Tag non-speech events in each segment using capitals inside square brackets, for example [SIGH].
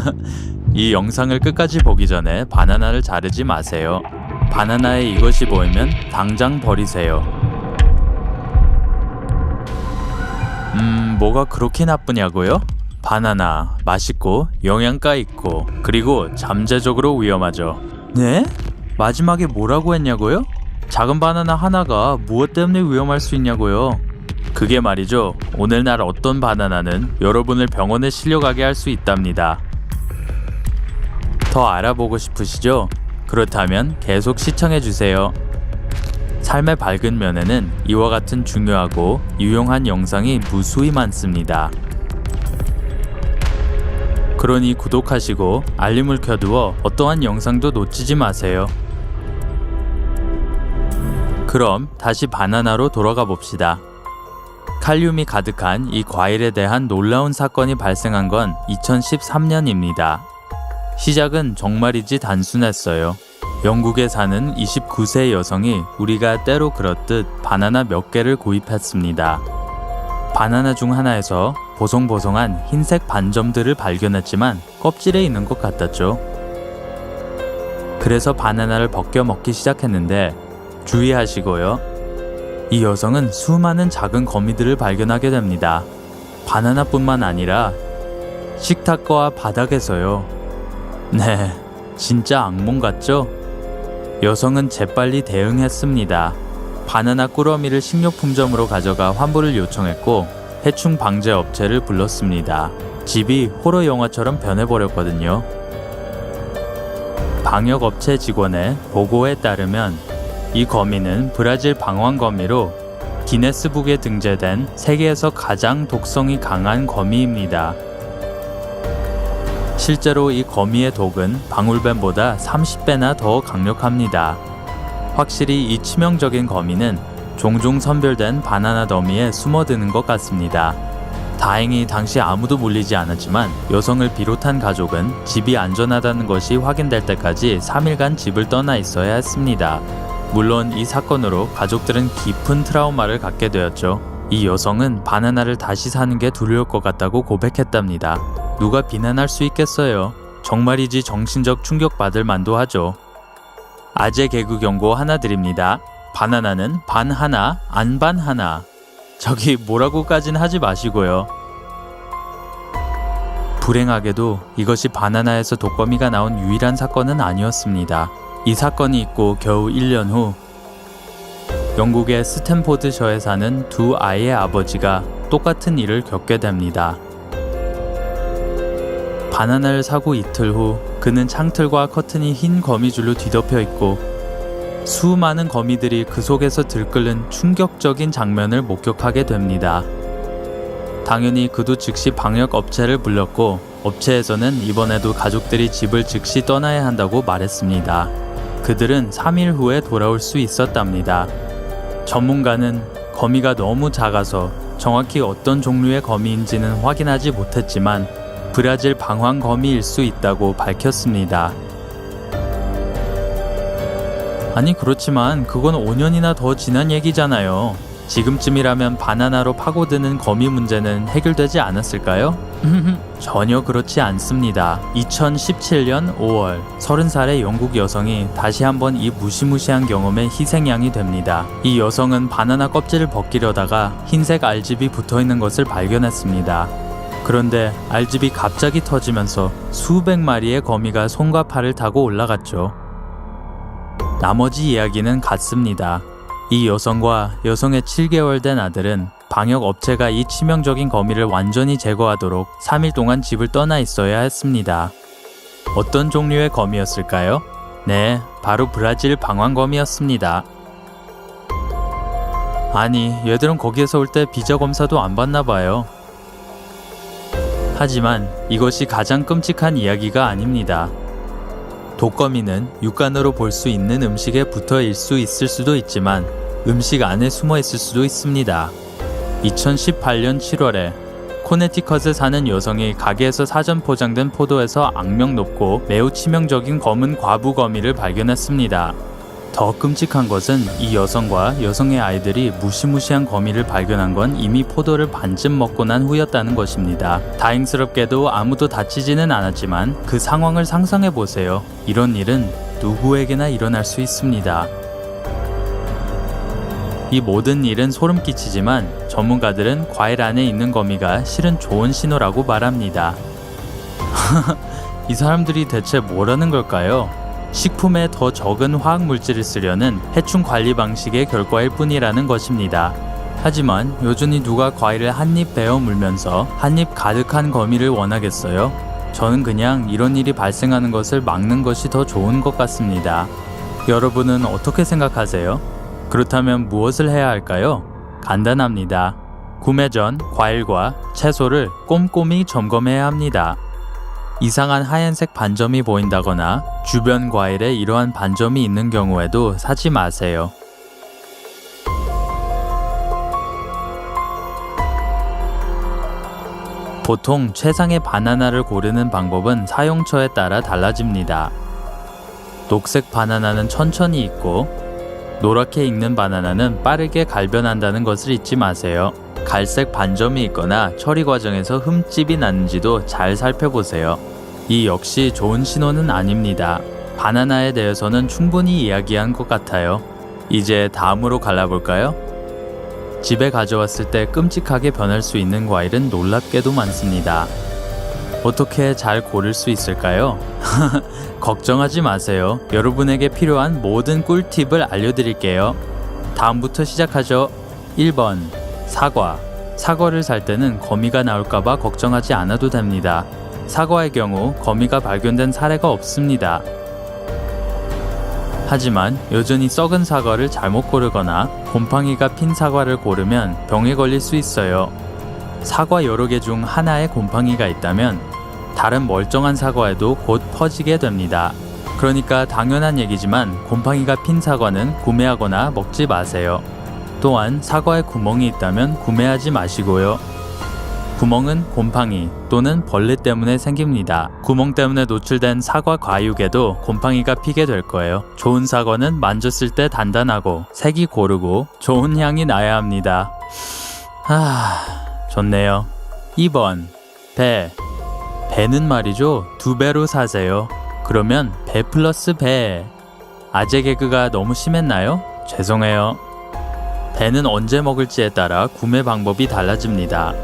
[LAUGHS] 이 영상을 끝까지 보기 전에 바나나를 자르지 마세요. 바나나에 이것이 보이면 당장 버리세요. 음, 뭐가 그렇게 나쁘냐고요? 바나나 맛있고 영양가 있고 그리고 잠재적으로 위험하죠. 네? 마지막에 뭐라고 했냐고요? 작은 바나나 하나가 무엇 때문에 위험할 수 있냐고요? 그게 말이죠. 오늘날 어떤 바나나는 여러분을 병원에 실려가게 할 수 있답니다. 더 알아보고 싶으시죠? 그렇다면 계속 시청해 주세요. 삶의 밝은 면에는 이와 같은 중요하고 유용한 영상이 무수히 많습니다. 그러니 구독하시고 알림을 켜두어 어떠한 영상도 놓치지 마세요. 그럼 다시 바나나로 돌아가 봅시다. 칼륨이 가득한 이 과일에 대한 놀라운 사건이 발생한 건 2013년입니다. 시작은 정말이지 단순했어요. 영국에 사는 29세 여성이 우리가 때로 그렇듯 바나나 몇 개를 구입했습니다. 바나나 중 하나에서 보송보송한 흰색 반점들을 발견했지만 껍질에 있는 것 같았죠. 그래서 바나나를 벗겨 먹기 시작했는데 주의하시고요. 이 여성은 수많은 작은 거미들을 발견하게 됩니다. 바나나뿐만 아니라 식탁과 바닥에서요. 네, 진짜 악몽 같죠? 여성은 재빨리 대응했습니다. 바나나 꾸러미를 식료품점으로 가져가 환불을 요청했고 해충 방제 업체를 불렀습니다. 집이 호러 영화처럼 변해버렸거든요. 방역 업체 직원의 보고에 따르면 이 거미는 브라질 방황 거미로 기네스북에 등재된 세계에서 가장 독성이 강한 거미입니다. 실제로 이 거미의 독은 방울뱀보다 30배나 더 강력합니다. 확실히 이 치명적인 거미는 종종 선별된 바나나 더미에 숨어드는 것 같습니다. 다행히 당시 아무도 물리지 않았지만 여성을 비롯한 가족은 집이 안전하다는 것이 확인될 때까지 3일간 집을 떠나 있어야 했습니다. 물론 이 사건으로 가족들은 깊은 트라우마를 갖게 되었죠. 이 여성은 바나나를 다시 사는 게 두려울 것 같다고 고백했답니다. 누가 비난할 수 있겠어요. 정말이지 정신적 충격받을 만도 하죠. 아재 개그 경고 하나 드립니다. 바나나는 반 하나, 안 반 하나. 저기 뭐라고까진 하지 마시고요. 불행하게도 이것이 바나나에서 독거미가 나온 유일한 사건은 아니었습니다. 이 사건이 있고 겨우 1년 후 영국의 스탠포드셔에 사는 두 아이의 아버지가 똑같은 일을 겪게 됩니다. 바나나를 사고 이틀 후 그는 창틀과 커튼이 흰 거미줄로 뒤덮여 있고 수많은 거미들이 그 속에서 들끓는 충격적인 장면을 목격하게 됩니다. 당연히 그도 즉시 방역 업체를 불렀고 업체에서는 이번에도 가족들이 집을 즉시 떠나야 한다고 말했습니다. 그들은 3일 후에 돌아올 수 있었답니다. 전문가는 거미가 너무 작아서 정확히 어떤 종류의 거미인지는 확인하지 못했지만 브라질 방황 거미일 수 있다고 밝혔습니다. 아니 그렇지만 그건 5년이나 더 지난 얘기잖아요. 지금쯤이라면 바나나로 파고드는 거미 문제는 해결되지 않았을까요? [LAUGHS] 전혀 그렇지 않습니다. 2017년 5월 30살의 영국 여성이 다시 한번 이 무시무시한 경험의 희생양이 됩니다. 이 여성은 바나나 껍질을 벗기려다가 흰색 알집이 붙어 있는 것을 발견했습니다. 그런데 알집이 갑자기 터지면서 수백 마리의 거미가 손과 팔을 타고 올라갔죠. 나머지 이야기는 같습니다. 이 여성과 여성의 7개월 된 아들은 방역 업체가 이 치명적인 거미를 완전히 제거하도록 3일 동안 집을 떠나 있어야 했습니다. 어떤 종류의 거미였을까요? 네, 바로 브라질 방황거미였습니다. 아니, 얘들은 거기에서 올 때 비자 검사도 안 받나 봐요. 하지만 이것이 가장 끔찍한 이야기가 아닙니다. 독거미는 육간으로 볼 수 있는 음식에 붙어 일 수 있을 수도 있지만 음식 안에 숨어 있을 수도 있습니다. 2018년 7월에 코네티컷에 사는 여성이 가게에서 사전 포장된 포도에서 악명 높고 매우 치명적인 검은 과부 거미를 발견했습니다. 더 끔찍한 것은 이 여성과 여성의 아이들이 무시무시한 거미를 발견한 건 이미 포도를 반쯤 먹고 난 후였다는 것입니다. 다행스럽게도 아무도 다치지는 않았지만 그 상황을 상상해 보세요. 이런 일은 누구에게나 일어날 수 있습니다. 이 모든 일은 소름 끼치지만 전문가들은 과일 안에 있는 거미가 실은 좋은 신호라고 말합니다. [LAUGHS] 이 사람들이 대체 뭐라는 걸까요? 식품에 더 적은 화학 물질을 쓰려는 해충 관리 방식의 결과일 뿐이라는 것입니다. 하지만 여전히 누가 과일을 한 입 베어 물면서 한 입 가득한 거미를 원하겠어요? 저는 그냥 이런 일이 발생하는 것을 막는 것이 더 좋은 것 같습니다. 여러분은 어떻게 생각하세요? 그렇다면 무엇을 해야 할까요? 간단합니다. 구매 전 과일과 채소를 꼼꼼히 점검해야 합니다. 이상한 하얀색 반점이 보인다거나 주변 과일에 이러한 반점이 있는 경우에도 사지 마세요. 보통 최상의 바나나를 고르는 방법은 사용처에 따라 달라집니다. 녹색 바나나는 천천히 익고 노랗게 익는 바나나는 빠르게 갈변한다는 것을 잊지 마세요. 갈색 반점이 있거나 처리 과정에서 흠집이 나는지도 잘 살펴보세요. 이 역시 좋은 신호는 아닙니다. 바나나에 대해서는 충분히 이야기한 것 같아요. 이제 다음으로 갈라볼까요? 집에 가져왔을 때 끔찍하게 변할 수 있는 과일은 놀랍게도 많습니다. 어떻게 잘 고를 수 있을까요? [LAUGHS] 걱정하지 마세요. 여러분에게 필요한 모든 꿀팁을 알려드릴게요. 다음부터 시작하죠. 1번 사과. 사과를 살 때는 거미가 나올까봐 걱정하지 않아도 됩니다. 사과의 경우 거미가 발견된 사례가 없습니다. 하지만 여전히 썩은 사과를 잘못 고르거나 곰팡이가 핀 사과를 고르면 병에 걸릴 수 있어요. 사과 여러 개 중 하나에 곰팡이가 있다면 다른 멀쩡한 사과에도 곧 퍼지게 됩니다. 그러니까 당연한 얘기지만 곰팡이가 핀 사과는 구매하거나 먹지 마세요. 또한 사과에 구멍이 있다면 구매하지 마시고요. 구멍은 곰팡이 또는 벌레 때문에 생깁니다. 구멍 때문에 노출된 사과 과육에도 곰팡이가 피게 될 거예요. 좋은 사과는 만졌을 때 단단하고 색이 고르고 좋은 향이 나야 합니다. 하, 좋네요. 2번 배. 배는 말이죠. 두 배로 사세요. 그러면 배 플러스 배. 아재 개그가 너무 심했나요? 죄송해요. 배는 언제 먹을지에 따라 구매 방법이 달라집니다.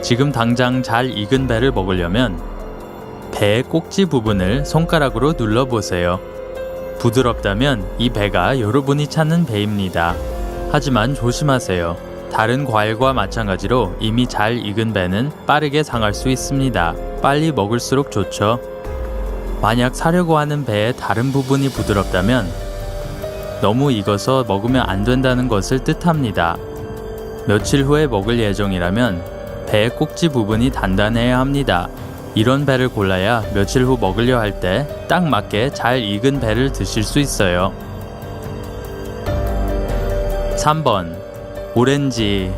지금 당장 잘 익은 배를 먹으려면 배의 꼭지 부분을 손가락으로 눌러보세요. 부드럽다면 이 배가 여러분이 찾는 배입니다. 하지만 조심하세요. 다른 과일과 마찬가지로 이미 잘 익은 배는 빠르게 상할 수 있습니다. 빨리 먹을수록 좋죠. 만약 사려고 하는 배의 다른 부분이 부드럽다면 너무 익어서 먹으면 안 된다는 것을 뜻합니다. 며칠 후에 먹을 예정이라면 배의 꼭지 부분이 단단해야 합니다. 이런 배를 골라야 며칠 후 먹으려 할 때 딱 맞게 잘 익은 배를 드실 수 있어요. 3번 오렌지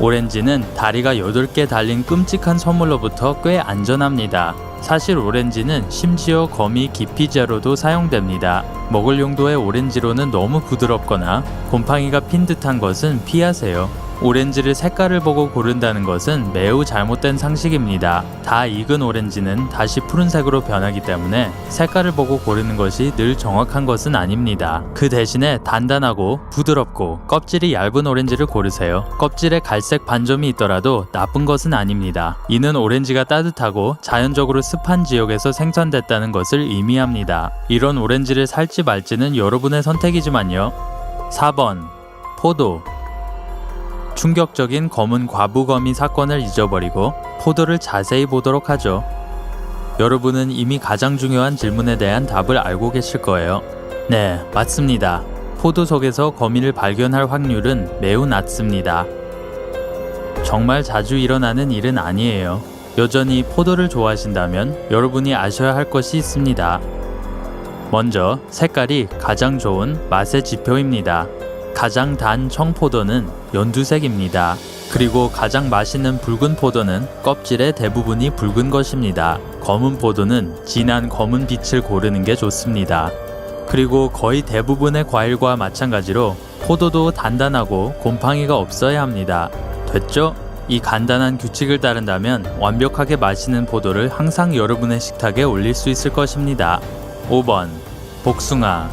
오렌지는 다리가 8개 달린 끔찍한 선물로부터 꽤 안전합니다. 사실 오렌지는 심지어 거미 기피제로도 사용됩니다. 먹을 용도의 오렌지로는 너무 부드럽거나 곰팡이가 핀 듯한 것은 피하세요. 오렌지를 색깔을 보고 고른다는 것은 매우 잘못된 상식입니다. 다 익은 오렌지는 다시 푸른색으로 변하기 때문에 색깔을 보고 고르는 것이 늘 정확한 것은 아닙니다. 그 대신에 단단하고 부드럽고 껍질이 얇은 오렌지를 고르세요. 껍질에 갈색 반점이 있더라도 나쁜 것은 아닙니다. 이는 오렌지가 따뜻하고 자연적으로 습한 지역에서 생산됐다는 것을 의미합니다. 이런 오렌지를 살지 말지는 여러분의 선택이지만요. 4번 포도 충격적인 검은 과부거미 사건을 잊어버리고 포도를 자세히 보도록 하죠. 여러분은 이미 가장 중요한 질문에 대한 답을 알고 계실 거예요. 네, 맞습니다. 포도 속에서 거미를 발견할 확률은 매우 낮습니다. 정말 자주 일어나는 일은 아니에요. 여전히 포도를 좋아하신다면 여러분이 아셔야 할 것이 있습니다. 먼저 색깔이 가장 좋은 맛의 지표입니다. 가장 단 청포도는 연두색입니다. 그리고 가장 맛있는 붉은 포도는 껍질의 대부분이 붉은 것입니다. 검은 포도는 진한 검은 빛을 고르는 게 좋습니다. 그리고 거의 대부분의 과일과 마찬가지로 포도도 단단하고 곰팡이가 없어야 합니다. 됐죠? 이 간단한 규칙을 따른다면 완벽하게 마시는 포도를 항상 여러분의 식탁에 올릴 수 있을 것입니다. 5번 복숭아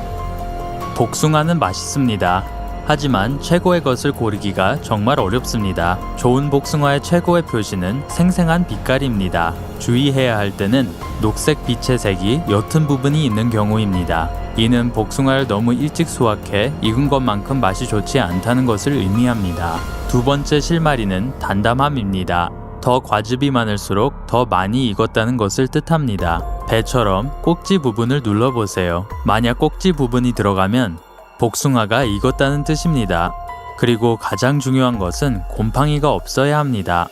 복숭아는 맛있습니다. 하지만 최고의 것을 고르기가 정말 어렵습니다. 좋은 복숭아의 최고의 표시는 생생한 빛깔입니다. 주의해야 할 때는 녹색 빛의 색이 옅은 부분이 있는 경우입니다. 이는 복숭아를 너무 일찍 수확해 익은 것만큼 맛이 좋지 않다는 것을 의미합니다. 두 번째 실마리는 단담함입니다. 더 과즙이 많을수록 더 많이 익었다는 것을 뜻합니다. 배처럼 꼭지 부분을 눌러보세요. 만약 꼭지 부분이 들어가면 복숭아가 익었다는 뜻입니다. 그리고 가장 중요한 것은 곰팡이가 없어야 합니다.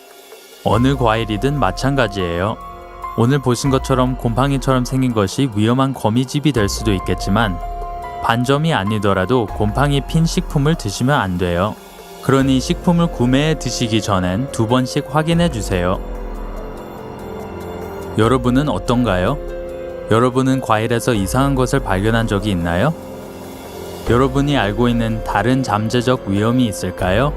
어느 과일이든 마찬가지예요. 오늘 보신 것처럼 곰팡이처럼 생긴 것이 위험한 거미집이 될 수도 있겠지만 반점이 아니더라도 곰팡이 핀 식품을 드시면 안 돼요. 그러니 식품을 구매해 드시기 전엔 두 번씩 확인해 주세요. 여러분은 어떤가요? 여러분은 과일에서 이상한 것을 발견한 적이 있나요? 여러분이 알고 있는 다른 잠재적 위험이 있을까요?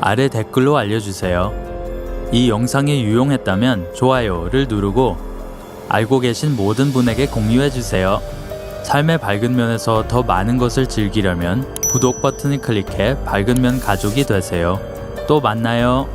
아래 댓글로 알려주세요. 이 영상이 유용했다면 좋아요를 누르고 알고 계신 모든 분에게 공유해주세요. 삶의 밝은 면에서 더 많은 것을 즐기려면 구독 버튼을 클릭해 밝은 면 가족이 되세요. 또 만나요.